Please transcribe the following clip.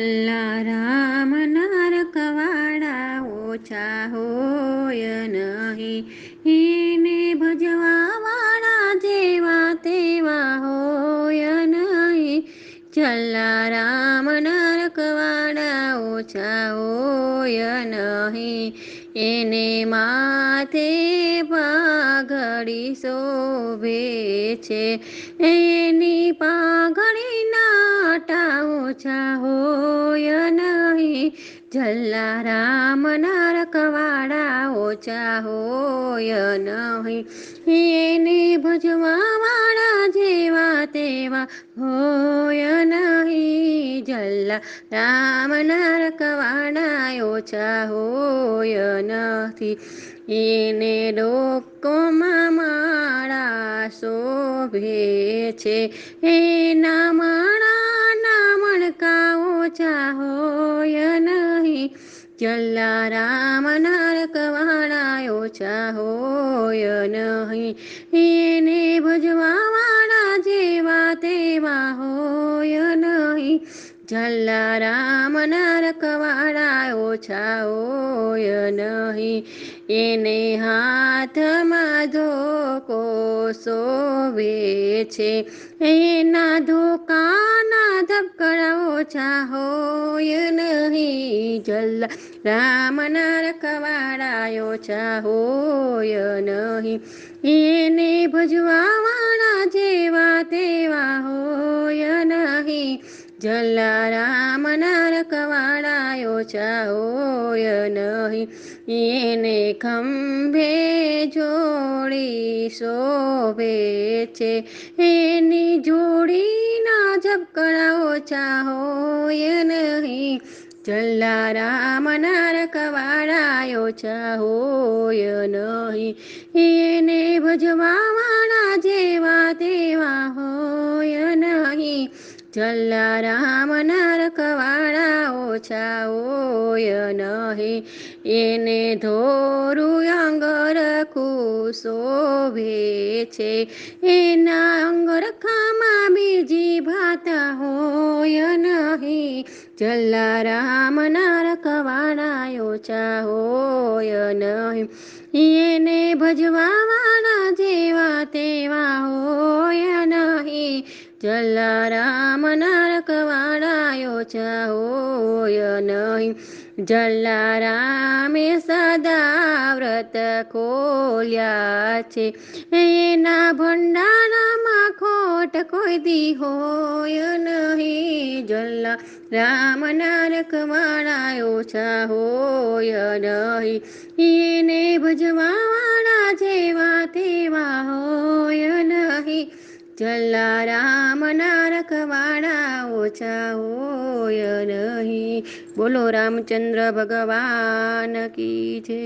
અલ્લા રામ નારકવાડા ઓછા હોય નહીં એને ભજવા વાળા જેવા તેવા હોય નહીં ચલ્લા રામ નરકવાળા ઓછા હોય નહીં એને માથે પાઘડી શોભે છે એની પાઘડીના ટા ઓછા હોય નહીં. જલ્લારામ નરકવાડા ઓછા હોય નહીં. એને ભજવા વાળા જેવા તેવા હોય નહીં. જલ્લા રામ નરકવાડા ઓછા હોય નથી. એને ડોકોમાં માળા શોભે છે. એના મણકા ઓછા હોય નહીં. જલ્લા રામ નરકવાળા ઓછા હોય નહીં. એને ભજવા વાળા જેવા તેવા હોય નહીં. જલ્લા રામ નરકવાળા ઓછા હોય નહીં. એને હાથમાં ધોકો સોવે છે. એના ધબકડા ઓછા હોય નહીં જલ્લા રામ નરકવાળા ઓછા હોય નહીં એને ભજવા વાળા જેવા તેવા હોય નહીં જલ્લા ઓછા હોય નહીં. એને ખંભે જોડી શોભે છે. એની જોડીના ઝબકડા ઓછા હોય નહીં. જલ્લા રામ નરકવાળા ઓછા હોય નહીં. એને ભજવા વાળા જેવા તેવા હોય નહીં જલ્લા રામ નરકવાળા ઓછા હોય નહીં. એને ધોરું અંગરખું શોભે છે એના અંગરખામાં બીજી ભાતા હોય નહીં. જલ્લા રામ નરકવાળા ઓછા હોય નહીં. એને ભજવા વાળા જેવા તેવા હોય નહીં. જલ્લા રામ નરકવાળા હોય નહીં. જલ્લા રામે સદા વ્રત ખોલ્યા છે. એના ભંડારામાં ખોટ કોઈ દી હોય નહીં. જલ્લા રામ ઓછા હોય નહીં. એને ભજવા વાળા જેવા તેવા હોય નહીં. જલ્લા રામ નરકવાળા ઓછા હોય નહીં. બોલો રામચંદ્ર ભગવાન કી છે